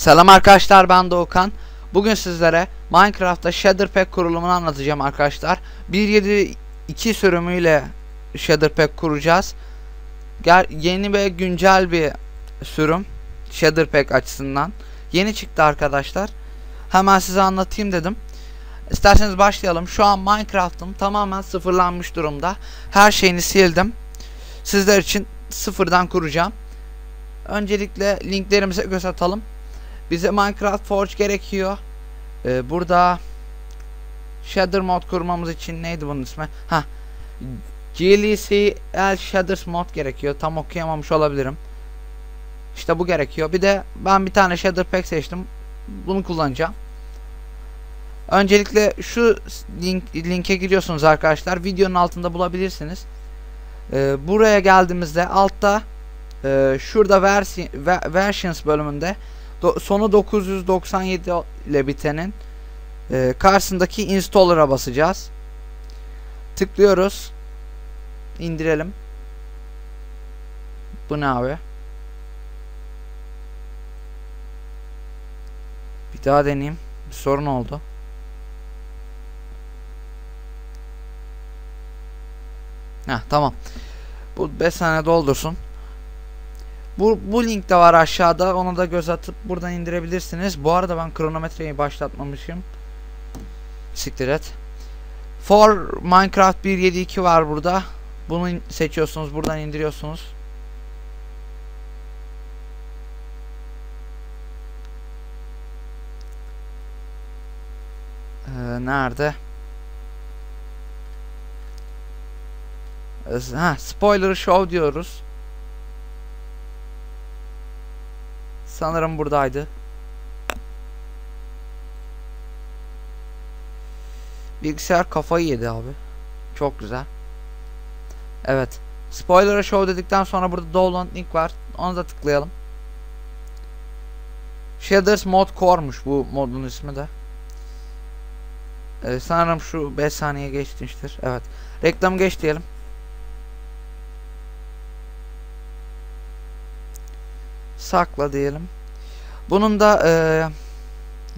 Selam arkadaşlar ben Doğukan. Bugün sizlere Minecraft'ta Shader Pack kurulumunu anlatacağım arkadaşlar. 1.7.2 sürümüyle Shader Pack kuracağız. Ger yeni ve güncel bir sürüm Shader Pack açısından. Yeni çıktı arkadaşlar. Hemen size anlatayım dedim. İsterseniz başlayalım. Şu an Minecraft'ım tamamen sıfırlanmış durumda. Her şeyini sildim. Sizler için sıfırdan kuracağım. Öncelikle linklerimize göz atalım. Bize Minecraft Forge gerekiyor. Ee, burada Shader mod kurmamız için neydi bunun ismi? Ha. GLCL Shaders mod gerekiyor. Tam okuyamamış olabilirim. İşte bu gerekiyor. Bir de ben bir tane Shader Pack seçtim. Bunu kullanacağım. Öncelikle şu link, linke giriyorsunuz arkadaşlar. Videonun altında bulabilirsiniz. Ee, buraya geldiğimizde altta e, şurada versi, versions bölümünde do, sonu 997 ile bitenin e, karşısındaki installer'a basacağız. Tıklıyoruz. İndirelim. Bu ne abi? Bir daha deneyeyim. Bir sorun oldu. Heh, tamam. Bu 5 saniye doldursun. Bu, bu link de var aşağıda. Onu da göz atıp buradan indirebilirsiniz. Bu arada ben kronometreyi başlatmamışım. Siktir et. For Minecraft 1.7.2 var burada. Bunu seçiyorsunuz. Buradan indiriyorsunuz. Ee, nerede? Ha, spoiler show diyoruz. Sanırım buradaydı. Bilgisayar kafayı yedi abi. Çok güzel. Evet. Spoiler show dedikten sonra burada download link var. Onu da tıklayalım. Shaders Mod Core'muş bu modun ismi de. Ee, sanırım şu 5 saniye geçmiştir. Evet. Reklam geç diyelim. Sakla diyelim. Bunun da e,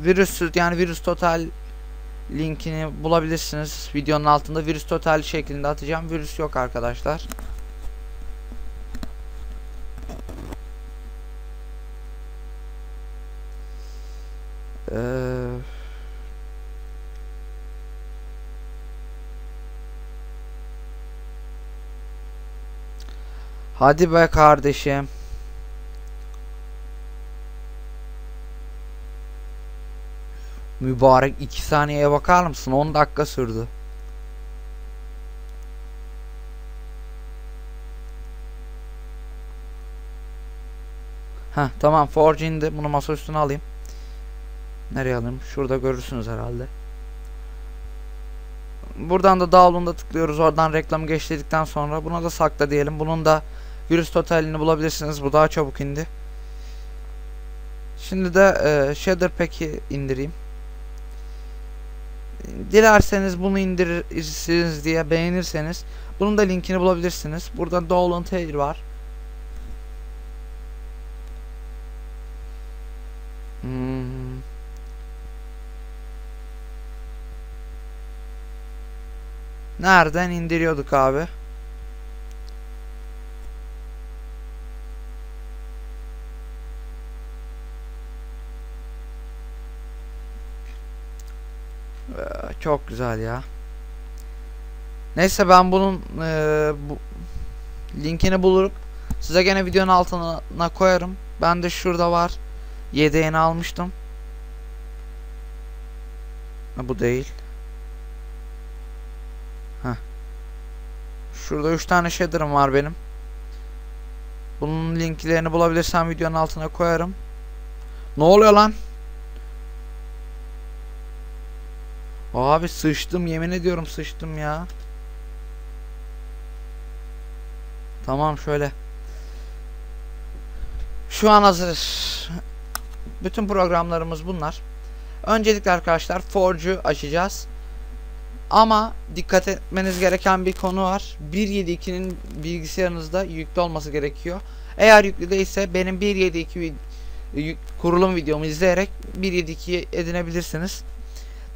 virüsüz yani virüs total linkini bulabilirsiniz. Videonun altında virüs total şeklinde atacağım. Virüs yok arkadaşlar. Eee Hadi be kardeşim. Mübarek 2 saniyeye bakar mısın? 10 dakika sürdü. Ha tamam Forge indi. Bunu masa üstüne alayım. Nereye alayım? Şurada görürsünüz herhalde. Buradan da download'a tıklıyoruz. Oradan reklamı geçtirdikten sonra buna da sakla diyelim. Bunun da virüs totalini bulabilirsiniz. Bu daha çabuk indi. Şimdi de e, Shader Pack'i indireyim. Dilerseniz bunu indirirsiniz diye beğenirseniz bunun da linkini bulabilirsiniz. Burada Dolan Taylor var. Hmm. Nereden indiriyorduk abi? Çok güzel ya. Neyse ben bunun e, bu, linkini bulup size gene videonun altına koyarım. Ben de şurada var. Yedeğini almıştım. Bu değil. Heh. Şurada 3 tane shader'ım var benim. Bunun linklerini bulabilirsem videonun altına koyarım. Ne oluyor lan? Abi sıçtım yemin ediyorum sıçtım ya. Tamam şöyle. Şu an hazırız. Bütün programlarımız bunlar. Öncelikle arkadaşlar Forge'u açacağız. Ama dikkat etmeniz gereken bir konu var. 1.7.2'nin bilgisayarınızda yüklü olması gerekiyor. Eğer yüklü değilse benim 1.7.2 y- kurulum videomu izleyerek 1.7.2'yi edinebilirsiniz.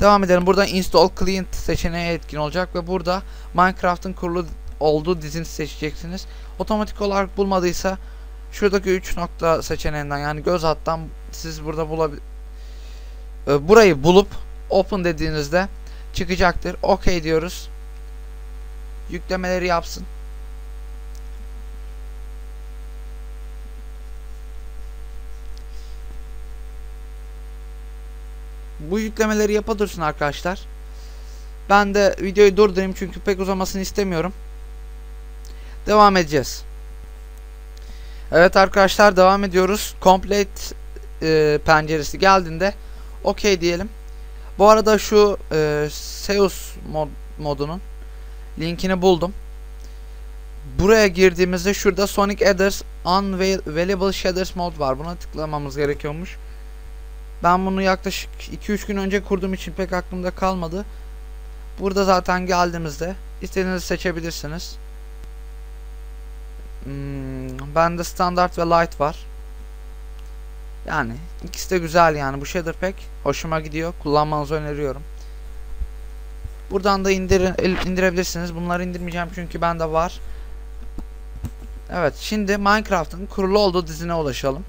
Devam edelim. Burada install client seçeneği etkin olacak ve burada Minecraft'ın kurulu olduğu dizini seçeceksiniz. Otomatik olarak bulmadıysa şuradaki 3 nokta seçeneğinden yani göz hattan siz burada bulabil e, burayı bulup open dediğinizde çıkacaktır. OK diyoruz. Yüklemeleri yapsın. Bu yüklemeleri yapa arkadaşlar. Ben de videoyu durdurayım çünkü pek uzamasını istemiyorum. Devam edeceğiz. Evet arkadaşlar devam ediyoruz. Complete e, penceresi geldiğinde OK diyelim. Bu arada şu e, Zeus mod, modunun linkini buldum. Buraya girdiğimizde şurada Sonic Adders Unavailable Shaders mod var. Buna tıklamamız gerekiyormuş. Ben bunu yaklaşık 2-3 gün önce kurduğum için pek aklımda kalmadı. Burada zaten geldiğimizde istediğinizi seçebilirsiniz. Hmm, bende standart ve light var. Yani ikisi de güzel yani bu shader pack hoşuma gidiyor. Kullanmanızı öneriyorum. Buradan da indir indirebilirsiniz. Bunları indirmeyeceğim çünkü bende var. Evet şimdi Minecraft'ın kurulu olduğu dizine ulaşalım.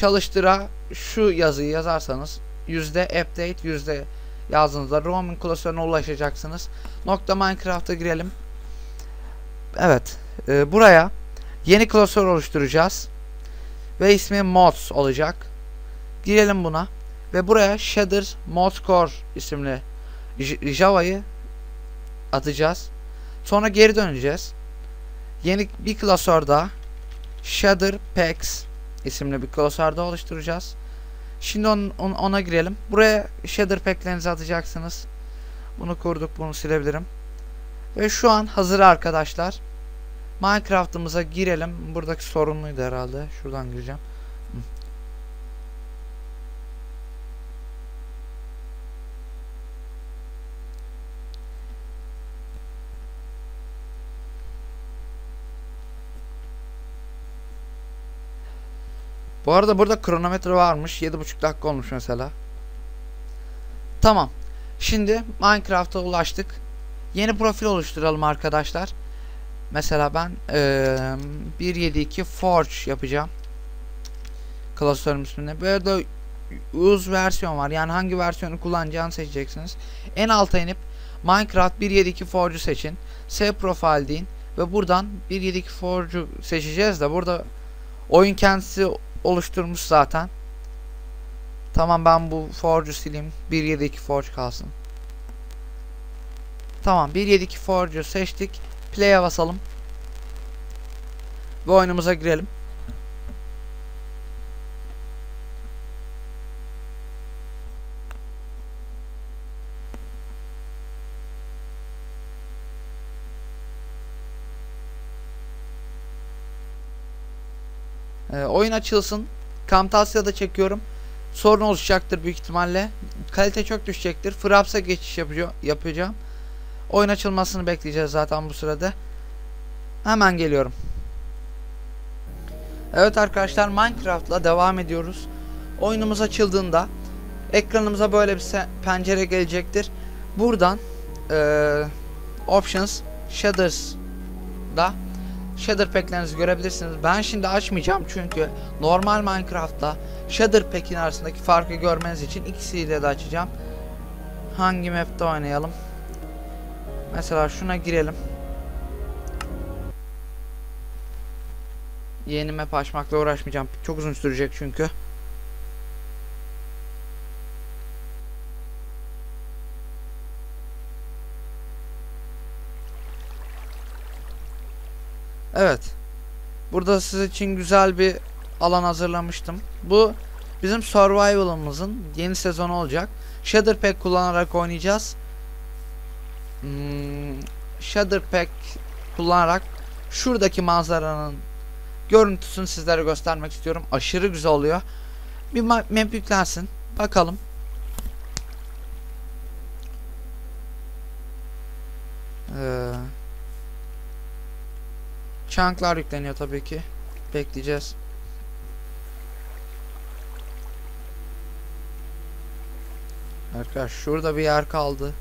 Çalıştıra şu yazıyı yazarsanız yüzde update yüzde yazdığınızda roaming klasörüne ulaşacaksınız. Nokta Minecraft'a girelim. Evet. E, buraya yeni klasör oluşturacağız. Ve ismi mods olacak. Girelim buna. Ve buraya shader mod core isimli Java'yı atacağız. Sonra geri döneceğiz. Yeni bir klasör daha shader packs isimli bir klasör daha oluşturacağız. Şimdi on, on, ona girelim. Buraya shader pack'lerinizi atacaksınız. Bunu kurduk. Bunu silebilirim. Ve şu an hazır arkadaşlar. Minecraft'ımıza girelim. Buradaki sorunluydu herhalde. Şuradan gireceğim. Bu arada burada kronometre varmış. 7.5 dakika olmuş mesela. Tamam. Şimdi Minecraft'a ulaştık. Yeni profil oluşturalım arkadaşlar. Mesela ben ee, 1.7.2 Forge yapacağım. Klasörüm isminde. Böyle de uz versiyon var. Yani hangi versiyonu kullanacağını seçeceksiniz. En alta inip Minecraft 1.7.2 Forge'u seçin. Save Profile deyin. Ve buradan 1.7.2 Forge'u seçeceğiz de burada oyun kendisi oluşturmuş zaten. Tamam ben bu Forge'u sileyim. 1.7.2 Forge kalsın. Tamam 1.7.2 Forge'u seçtik. Play'e basalım. Ve oyunumuza girelim. Ee, oyun açılsın. Camtasia'da çekiyorum. Sorun oluşacaktır büyük ihtimalle. Kalite çok düşecektir. Fraps'a geçiş yapacağım. Oyun açılmasını bekleyeceğiz zaten bu sırada. Hemen geliyorum. Evet arkadaşlar Minecraft'la devam ediyoruz. Oyunumuz açıldığında ekranımıza böyle bir pencere gelecektir. Buradan ee, Options Shaders'da shader pack'lerinizi görebilirsiniz. Ben şimdi açmayacağım çünkü normal Minecraft'ta shader pack'in arasındaki farkı görmeniz için ikisiyle de açacağım. Hangi map'te oynayalım? Mesela şuna girelim. Yeni map açmakla uğraşmayacağım. Çok uzun sürecek çünkü. Evet. Burada siz için güzel bir alan hazırlamıştım. Bu bizim survival'ımızın yeni sezonu olacak. Shader Pack kullanarak oynayacağız. Hmm, Shader Pack kullanarak şuradaki manzaranın görüntüsünü sizlere göstermek istiyorum. Aşırı güzel oluyor. Bir map yüklensin. Bakalım. Şanklar yükleniyor tabii ki. Bekleyeceğiz. Arkadaşlar şurada bir yer kaldı.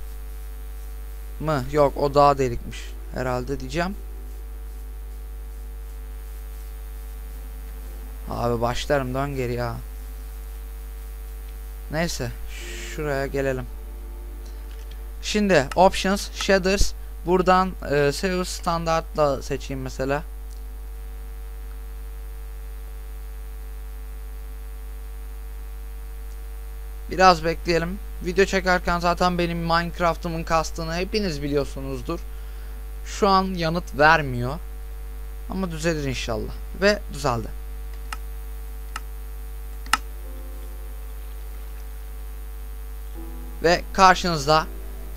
Mı? Yok o daha delikmiş. Herhalde diyeceğim. Abi başlarım dön geri ya. Neyse. Şuraya gelelim. Şimdi options, shaders, Buradan e, Seus standartla seçeyim mesela. Biraz bekleyelim. Video çekerken zaten benim Minecraft'ımın kastığını hepiniz biliyorsunuzdur. Şu an yanıt vermiyor. Ama düzelir inşallah. Ve düzeldi. Ve karşınızda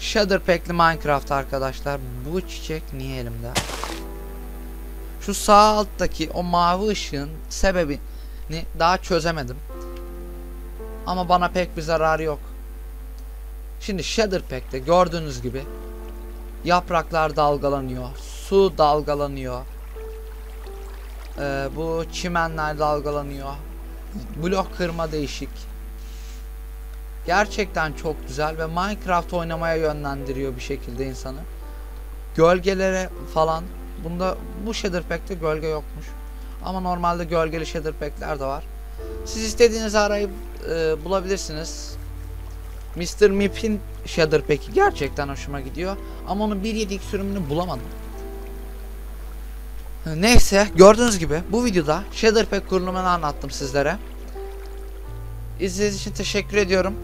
Shader Pack'li Minecraft arkadaşlar. Bu çiçek niye elimde? Şu sağ alttaki o mavi ışığın sebebini daha çözemedim. Ama bana pek bir zararı yok. Şimdi Shader Pack'te gördüğünüz gibi yapraklar dalgalanıyor, su dalgalanıyor. Ee, bu çimenler dalgalanıyor. Blok kırma değişik. Gerçekten çok güzel ve Minecraft oynamaya yönlendiriyor bir şekilde insanı. Gölgelere falan bunda bu Shader gölge yokmuş. Ama normalde gölgeli Shader de var. Siz istediğinizi arayıp e, bulabilirsiniz. Mr. Mip'in Shader gerçekten hoşuma gidiyor. Ama onun 1.7 sürümünü bulamadım. Neyse gördüğünüz gibi bu videoda Shader kurulumunu anlattım sizlere. İzlediğiniz için teşekkür ediyorum.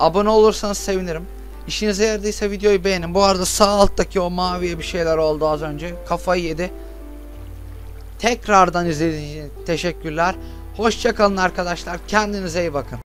Abone olursanız sevinirim. İşinize yaradıysa videoyu beğenin. Bu arada sağ alttaki o maviye bir şeyler oldu az önce. Kafayı yedi. Tekrardan izlediğiniz için teşekkürler. Hoşçakalın arkadaşlar. Kendinize iyi bakın.